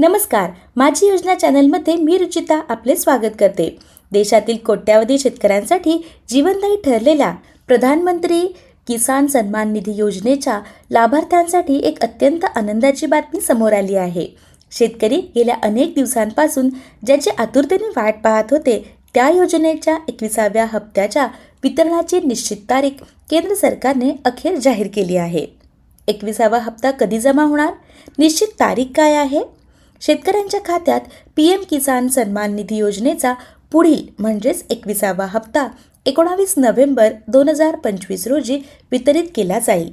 नमस्कार. माझी योजना चॅनलमध्ये मी रुचिता आपले स्वागत करते. देशातील कोट्यावधी शेतकऱ्यांसाठी जीवनदायी ठरलेल्या प्रधानमंत्री किसान सन्मान निधी योजनेच्या लाभार्थ्यांसाठी एक अत्यंत आनंदाची बातमी समोर आली आहे. शेतकरी गेल्या अनेक दिवसांपासून ज्याची आतुरतेने वाट पाहत होते त्या योजनेच्या एकविसाव्या हप्त्याच्या वितरणाची निश्चित तारीख केंद्र सरकारने अखेर जाहीर केली आहे. एकविसावा हप्ता कधी जमा होणार? निश्चित तारीख काय आहे? शेतकऱ्यांच्या खात्यात पी एम किसान सन्मान निधी योजनेचा पुढील म्हणजेच एकविसावा हप्ता एकोणावीस नोव्हेंबर दोन हजार पंचवीस रोजी वितरित केला जाईल.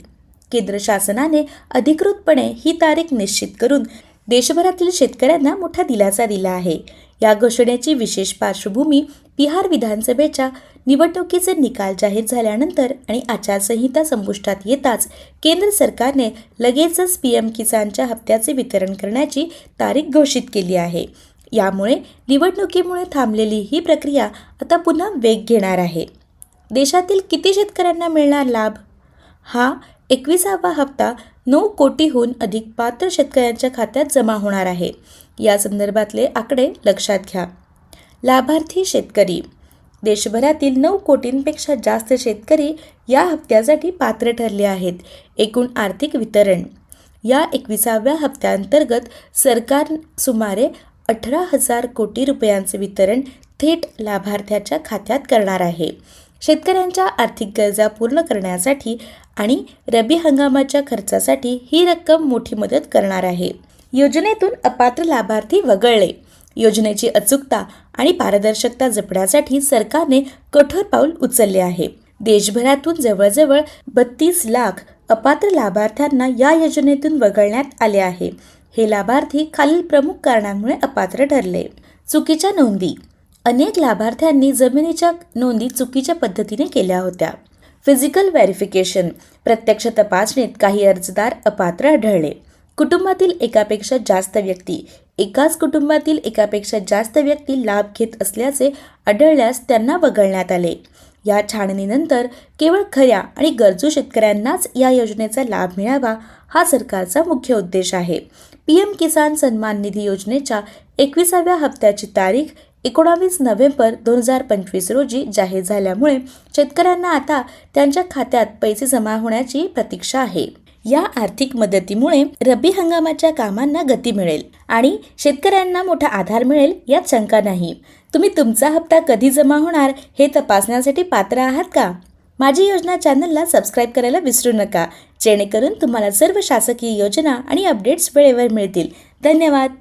केंद्र शासनाने अधिकृतपणे ही तारीख निश्चित करून देशभरातील शेतकऱ्यांना मोठा दिलासा दिला आहे. या घोषणेची विशेष पार्श्वभूमी बिहार विधानसभेच्या निवडणुकीचे निकाल जाहीर झाल्यानंतर आणि आचारसंहिता संपुष्टात येताच केंद्र सरकारने लगेचच पी एम किसानच्या हप्त्याचे वितरण करण्याची तारीख घोषित केली आहे. यामुळे निवडणुकीमुळे थांबलेली ही प्रक्रिया आता पुन्हा वेग घेणार आहे. देशातील किती शेतकऱ्यांना मिळणार लाभ? हा एकविसावा हप्ता नऊ कोटीहून अधिक पात्र शेतकऱ्यांच्या खात्यात जमा होणार आहे. या संदर्भातले आकडे लक्षात घ्या. लाभार्थी शेतकरी. देशभरातील नऊ कोटींपेक्षा जास्त शेतकरी या हप्त्यासाठी पात्र ठरले आहेत. एकूण आर्थिक वितरण. या एकविसाव्या हप्त्याअंतर्गत सरकार सुमारे अठरा हजार कोटी रुपयांचे वितरण थेट लाभार्थ्याच्या खात्यात करणार आहे. शेतकऱ्यांच्या आर्थिक गरजा पूर्ण करण्यासाठी आणि रबी हंगामाच्या खर्चासाठी ही रक्कम मोठी मदत करणार आहे. योजनेतून अपात्र लाभार्थी वगळले. योजनेची अचूकता आणि पारदर्शकता जपण्यासाठी सरकारने कठोर पाऊल उचलले आहे. देशभरातून जवळजवळ बत्तीस लाख अपात्र लाभार्थ्यांना या योजनेतून वगळण्यात आले आहे. हे लाभार्थी खालील प्रमुख कारणांमुळे अपात्र ठरले. चुकीच्या नोंदी अनेक लाभार्थ्यांनी जमिनीच्या नोंदी चुकीच्या पद्धतीने केल्या होत्या. फिजिकल व्हेरिफिकेशन प्रत्यक्ष तपासणीत काही अर्जदार अपात्र आढळले. कुटुंबातील एकापेक्षा जास्त व्यक्ती एकाच कुटुंबातील एकापेक्षा जास्त व्यक्ती लाभ घेत असल्याचे आढळल्यास त्यांना वगळण्यात आले. या छाणणीनंतर केवळ खऱ्या आणि गरजू शेतकऱ्यांनाच या योजनेचा लाभ मिळावा हा सरकारचा मुख्य उद्देश आहे. पी एम किसान सन्मान निधी योजनेच्या एकविसाव्या हप्त्याची तारीख एकोणावीस नोव्हेंबर दोन हजार पंचवीस रोजी जाहीर झाल्यामुळे शेतकऱ्यांना आता त्यांच्या खात्यात पैसे जमा होण्याची प्रतीक्षा आहे. या आर्थिक मदतीमुळे रब्बी हंगामाच्या कामांना गती मिळेल आणि शेतकऱ्यांना मोठा आधार मिळेल यात शंका नाही. तुम्ही तुमचा हप्ता कधी जमा होणार हे तपासण्यासाठी पात्र आहात का? माझी योजना चॅनलला सबस्क्राईब करायला विसरू नका. जेणेकरून तुम्हाला सर्व शासकीय योजना आणि अपडेट्स वेळेवर मिळतील. धन्यवाद.